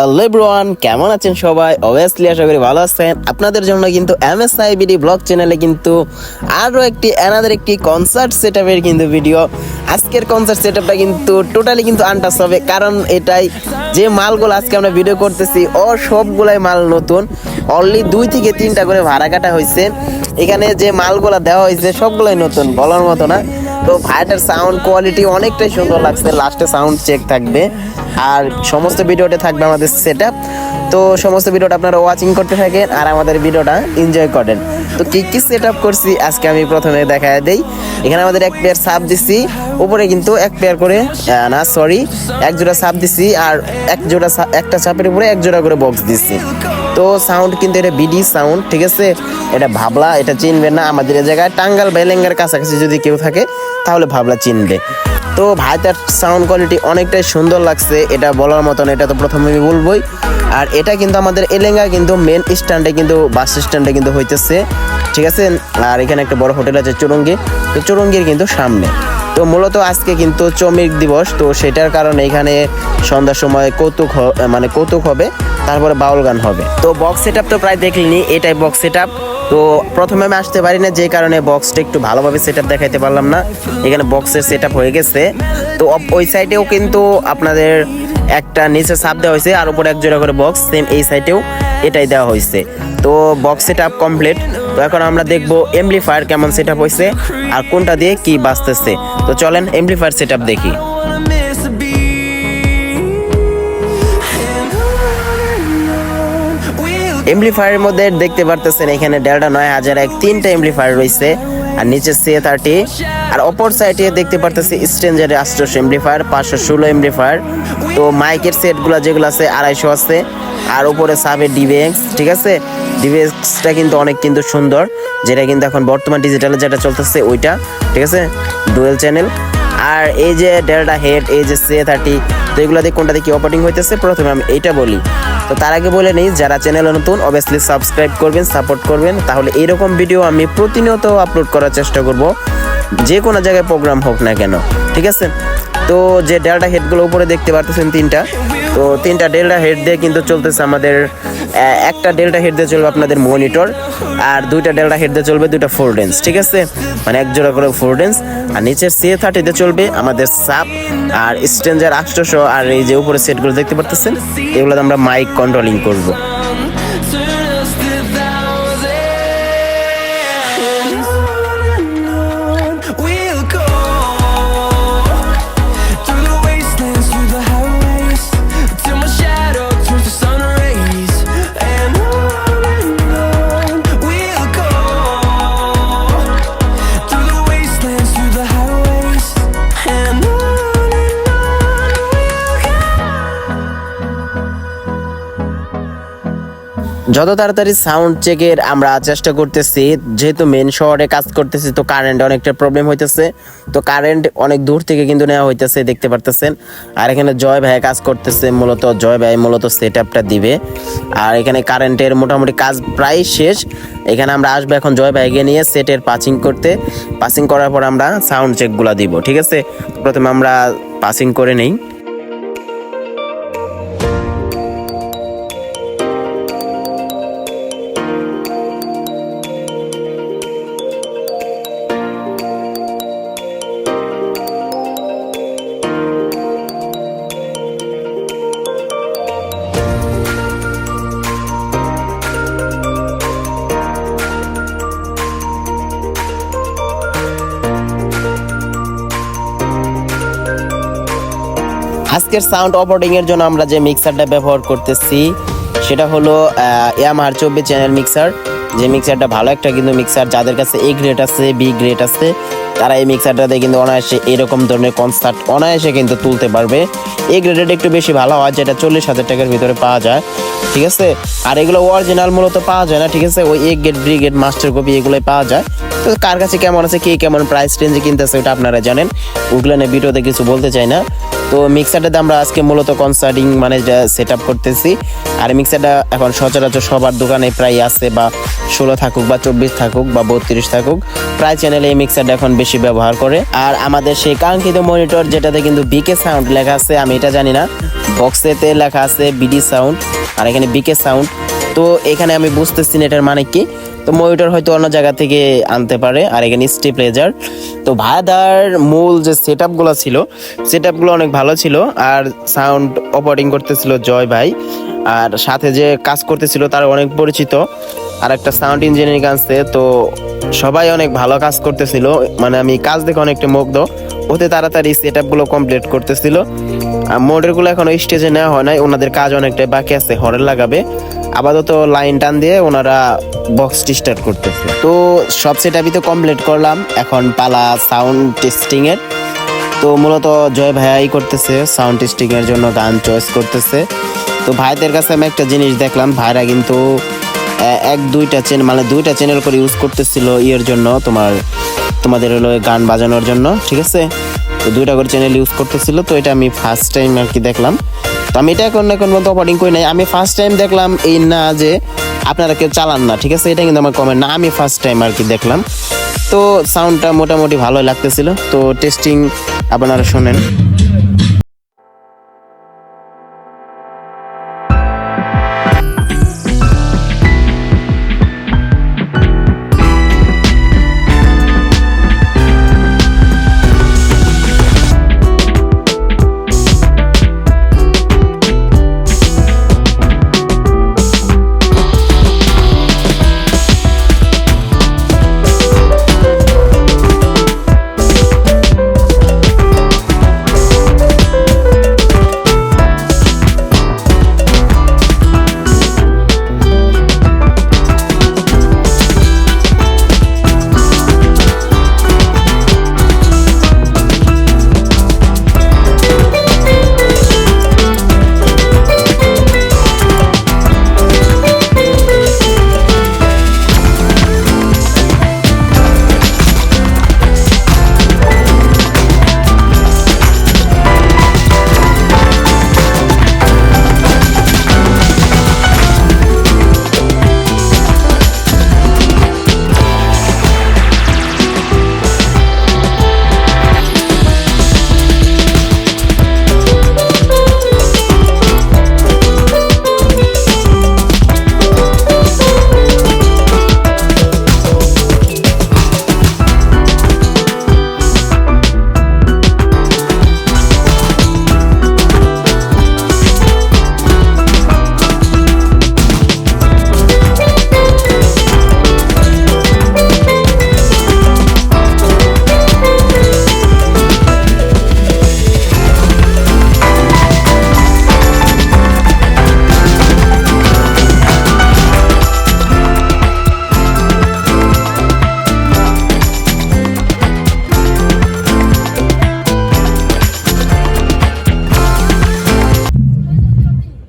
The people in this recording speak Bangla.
হ্যালো কেমন আছেন সবাই? অবভিয়াসলি আশা করি ভালো আছেন। আপনাদের জন্য কিন্তু এম এস ব্লগ চ্যানেলে কিন্তু আরও একটি অ্যানাদার একটি কনসার্ট সেটআপের কিন্তু ভিডিও আজকের কনসার্ট সেটআপটা কিন্তু টোটালি কিন্তু আনটাস হবে, কারণ এটাই যে মালগুলো আজকে আমরা ভিডিও করতেছি, ও সবগুলাই মাল নতুন। অনলি দুই থেকে তিনটা করে ভাড়া কাটা হয়েছে এখানে যে মালগুলো দেওয়া হয়েছে সবগুলোই নতুন, বলার মতো না। তো ভাইটার সাউন্ড কোয়ালিটি অনেকটাই সুন্দর লাগছে। লাস্টে সাউন্ড চেক থাকবে। আর সমস্ত ভিডিওতে থাকবে আমাদের সেট তো সমস্ত ভিডিওটা আপনারা ওয়াচিং করতে থাকেন আর আমাদের ভিডিওটা এনজয় করেন। তো কী কী সেট করছি? আজকে আমি প্রথমে দেখা দেই। এখানে আমাদের এক পেয়ার সাপ দিছি। উপরে কিন্তু এক পেয়ার করে না সরি এক জোড়া সাপ দিছি আর এক জোড়া একটা সাপের উপরে এক জোড়া করে বক্স দিছি। তো সাউন্ড কিন্তু এটা বিডি সাউন্ড ঠিক আছে? এটা ভাবলা, এটা চিনবে না, আমাদের এই জায়গায় টাঙ্গাল বেলেঙ্গার কাছাকাছি যদি কেউ থাকে, তাহলে ভাবলা চিনবে। তো ভাইটার সাউন্ড কোয়ালিটি অনেকটাই সুন্দর লাগছে, এটা বলার মতন, এটা তো প্রথমে আমি বলবোই। আর এটা কিন্তু আমাদের এলেঙ্গা কিন্তু মেন স্ট্যান্ডে কিন্তু বাস স্ট্যান্ডে কিন্তু হইতেছে, ঠিক আছে? আর এখানে একটা বড় হোটেল আছে চুরঙ্গি, তো চুরঙ্গির কিন্তু সামনে। তো মূলত আজকে কিন্তু চমিক দিবস, তো সেটার কারণে এখানে সন্ধ্যার সময় কৌতুক মানে কৌতুক হবে, তারপরে বাউল গান হবে। তো বক্স সেট তো প্রায় দেখলিনি, এটাই বক্স সেট তো প্রথমে আমি আসতে পারি না, যে কারণে বক্সটা একটু ভালোভাবে সেট আপ দেখাইতে পারলাম না। এখানে বক্সের সেট হয়ে গেছে। তো ওই সাইডেও কিন্তু আপনাদের একটা নিচে সাপ দেওয়া হয়েছে, আর উপরে এক জোড়া করে বক্স সেম এই সাইডেও এটাই দেওয়া হয়েছে। তো বক্স সেট আপ কমপ্লিট তো এখন আমরা দেখব এমপ্লিফায়ার কেমন সেট আপ হয়েছে, আর কোনটা দিয়ে কি বাঁচতেছে তো চলেন এমপ্লিফায়ার সেট দেখি। এমপ্লিফায়ারের মধ্যে দেখতে পারতেছেন এখানে ডেল্টা নয় হাজার এক, তিনটা এমপ্লিফায়ার রয়েছে। আর নিচে সি থার্টি আর অপর সাইডে দেখতে পারতেছি স্ট্রেঞ্জারের আষ্টশো এমপ্লিফায়ার পাঁচশো ষোলো এমপ্লিফায়ার তো মাইকের সেটগুলো যেগুলো আছে, আড়াইশো আছে। আর উপরে সাবে ডিভিএক্স ঠিক আছে? ডিভিএক্সটা কিন্তু অনেক কিন্তু সুন্দর, যেটা কিন্তু এখন বর্তমান ডিজিটালে যেটা চলতেছে ওইটা, ঠিক আছে? ডুয়েল চ্যানেল আর এই যে ডেল্টা হেড এই যে সে থার্টি তো এগুলো দিয়ে কোনটাতে কি অপারেটিং হইতেছে? প্রথমে আমি এইটা বলি। তো তার আগে বলে নিই, যারা চ্যানেলে নতুন অবভিয়াসলি সাবস্ক্রাইব করবেন সাপোর্ট করবেন। তাহলে এরকম ভিডিও আমি প্রতিনিয়ত আপলোড করার চেষ্টা করব, যে কোনো জায়গায় প্রোগ্রাম হোক না কেন, ঠিক আছে? তো যে ডেল্টা হেডগুলো উপরে দেখতে পারতেছেন তিনটা, তো তিনটা ডেল্টা হেড দিয়ে কিন্তু চলতেছে আমাদের একটা ডেল্টা হেড চলবে আপনাদের মনিটর, আর দুইটা ডেল্টা হেড চলবে দুইটা ফোর ডেন্স ঠিক আছে? মানে এক জোড়া করে ফোর ডেন্স আর নিচে সি থার্টিতে চলবে আমাদের সাপ, আর স্ট্রেঞ্জার আটশোশো, আর এই যে উপরে সেটগুলো দেখতে পারতেছেন এগুলো আমরা মাইক কন্ট্রোলিং করব। যত তাড়াতাড়ি সাউন্ড চেকের আমরা চেষ্টা করতেছি, যেহেতু মেন শহরে কাজ করতেছি, তো কারেন্ট অনেকটা প্রবলেম হইতেছে। তো কারেন্ট অনেক দূর থেকে কিন্তু নেওয়া হইতেছে, দেখতে পারতেছেন। আর এখানে জয় ভাই কাজ করতেছে, মূলত জয় ভাই মূলত সেট আপটা দিবে। আর এখানে কারেন্টের মোটামুটি কাজ প্রায় শেষ। এখানে আমরা আসব এখন জয় ভাইকে নিয়ে সেটের পাচিং করতে। পাসিং করার পর আমরা সাউন্ড চেকগুলো দিব, ঠিক আছে? প্রথমে আমরা পাসিং করে নেই। আজকের সাউন্ড অপারেটিং এর জন্য আমরা যে মিক্সারটা ব্যবহার করতেছি, সেটা হলো ইয়ামাহার চব্বিশ চ্যানেল মিক্সার যে মিক্সারটা ভালো একটা কিন্তু মিক্সার যাদের কাছে এ গ্রেড আছে বি গ্রেড আছে, তারা এই মিক্সারটাতে কিন্তু অনায়াসে এরকম ধরনের কনসার্ট অনায়াসে কিন্তু তুলতে পারবে। এ গ্রেডেড একটু বেশি ভালো হয়, যেটা চল্লিশ হাজার টাকার ভিতরে পাওয়া যায়, ঠিক আছে? আর এগুলো অরিজিনাল মূলত পাওয়া যায় না, ঠিক আছে? ওই A grade B grade master copy এগুলোই পাওয়া যায়। তো কার কাছে কেমন আছে, কে কেমন প্রাইস রেঞ্জে কিনতেছে ওটা আপনারা জানেন। ওগুলো নিয়ে ভিডিওতে কিছু বলতে চাই না। তো মিক্সারটাতে আমরা আজকে মূলত কনসার্টিং মানে সেট আপ করতেছি। আর মিক্সারটা এখন সচরাচর সবার দোকানে প্রায় আছে বা ষোলো থাকুক বা চব্বিশ থাকুক বা বত্রিশ থাকুক। প্রায় চ্যানেলে এই মিক্সারটা এখন বেশি ব্যবহার করে। আর আমাদের সেই কাঙ্ক্ষিত মনিটর যেটাতে কিন্তু বিকে সাউন্ড লেখা আছে, আমি এটা জানি না। বক্সেতে লেখা আছে বিডি সাউন্ড আর এখানে বিকে সাউন্ড তো এখানে আমি বুঝতেছি না এটার মানে কি। তো মনিটর হয়তো অন্য জায়গা থেকে আনতে পারে আর এখানে স্টিপ লেজার। তো ভাইদার মূল যে সেট আপগুলো ছিল সেট আপগুলো অনেক ভালো ছিল আর সাউন্ড অপারেটিং করতেছিল জয় ভাই। আর সাথে যে কাজ করতেছিল তার অনেক পরিচিত। আর একটা সাউন্ড ইঞ্জিনিয়ারিং আছে তো সবাই অনেক ভালো কাজ করতেছিল। মানে আমি কাজ দেখে অনেকটা মুগ্ধ। ওতে তাড়াতাড়ি সেট আপগুলো কমপ্লিট করতেছিল। আর মোডেরগুলো এখনও স্টেজে নেওয়া হয় নাই, ওনাদের কাজ অনেকটাই বাকি আছে হরের লাগাবে। আপাতত লাইন টান দিয়ে ওনারা বক্সটি স্টার্ট করতেছে। তো সব সেট আমি তো কমপ্লিট করলাম, এখন পালা সাউন্ড টেস্টিং এর। তো মূলত জয় ভাইয়াই করতেছে সাউন্ড টেস্টিং এর জন্য গান চয়েস করতেছে। তো ভাইদের কাছে আমি একটা জিনিস দেখলাম, ভাইরা কিন্তু এক, দুইটা চেন মানে দুইটা চ্যানেল করে ইউজ করতেছিল ইয়ের জন্য, তোমার, তোমাদের হলো গান বাজানোর জন্য, ঠিক আছে? তো দুইটা করে চ্যানেল ইউজ করতেছিল, তো এটা আমি ফার্স্ট টাইম আর কি দেখলাম। তো আমি এটা এখন এখন পর্যন্ত অপারেটিং করি নাই। আমি ফার্স্ট টাইম দেখলাম এই না যে আপনারা কেউ চালান না, ঠিক আছে? এটা কিন্তু আমার কমেন্ট না, আমি ফার্স্ট টাইম আর কি দেখলাম। তো সাউন্ডটা মোটামুটি ভালোই লাগতেছিল। তো টেস্টিং আপনারা শোনেন।